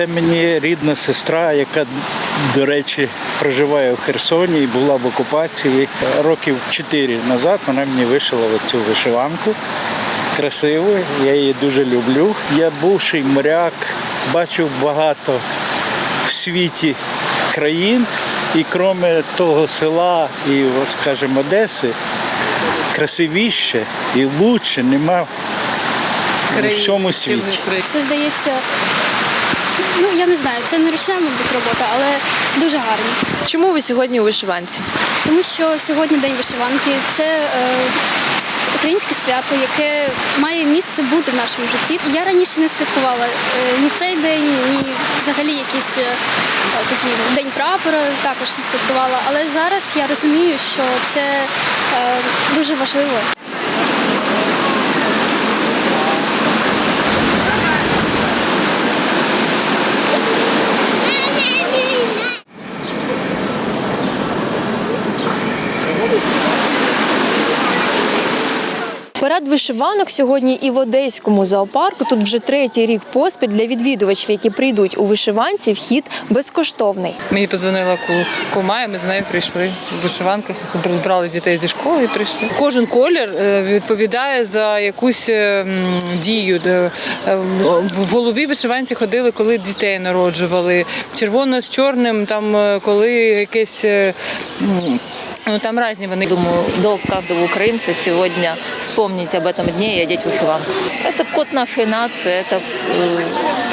Це мені рідна сестра, яка, до речі, проживає в Херсоні і була в окупації. Років чотири назад вона мені вишила цю вишиванку. Красиву, я її дуже люблю. Я бувший моряк, бачив багато в світі країн, і крім того села і, скажімо, Одеси, красивіше і лучше нема в всьому світі. Це здається, ну я не знаю, це не ручна, мабуть, робота, але дуже гарно. Чому ви сьогодні у вишиванці? Тому що сьогодні день вишиванки це е, українське свято, яке має місце бути в нашому житті. Я раніше не святкувала е, ні цей день, ні взагалі якийсь е, такий день прапора також не святкувала. Але зараз я розумію, що це е, дуже важливо. Парад вишиванок сьогодні і в Одеському зоопарку. Тут вже третій рік поспіль для відвідувачів, які прийдуть у вишиванці, вхід безкоштовний. Мені подзвонила ку- кума, і ми з нею прийшли в вишиванках, збирали дітей зі школи і прийшли. Кожен колір е, відповідає за якусь е, дію. Е, В голубій вишиванці ходили, коли дітей народжували. Червоно з чорним, там коли якесь. Ну там різні вони. Думаю, долг каждого украинца сегодня вспомнить об этом дне и одеть вышиванку. Это код нашей нации, это э,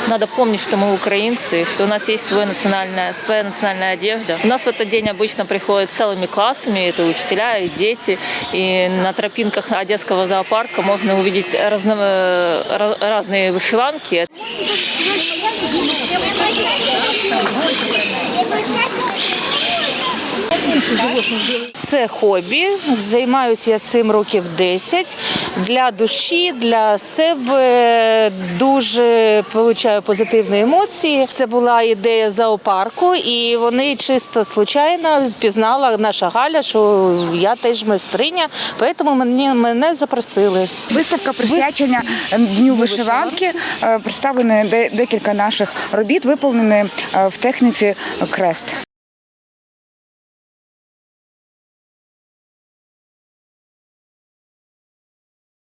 надо помнить, что мы украинцы, что у нас есть свой национальная, своя национальная одежда. У нас в этот день обычно приходят целыми классами, это учителя и дети, и на тропинках Одесского зоопарка можно увидеть разно, э, ra- разные вышиванки. Це хобі. Займаюся я цим років 10. Для душі, для себе дуже отримую позитивні емоції. Це була ідея зоопарку, і вони чисто случайно пізнала наша Галя, що я теж майстриня, тому мене, мене запросили. Виставка присвячення дню вишиванки. Е, Представлені декілька наших робіт, виповнені е, в техніці крест.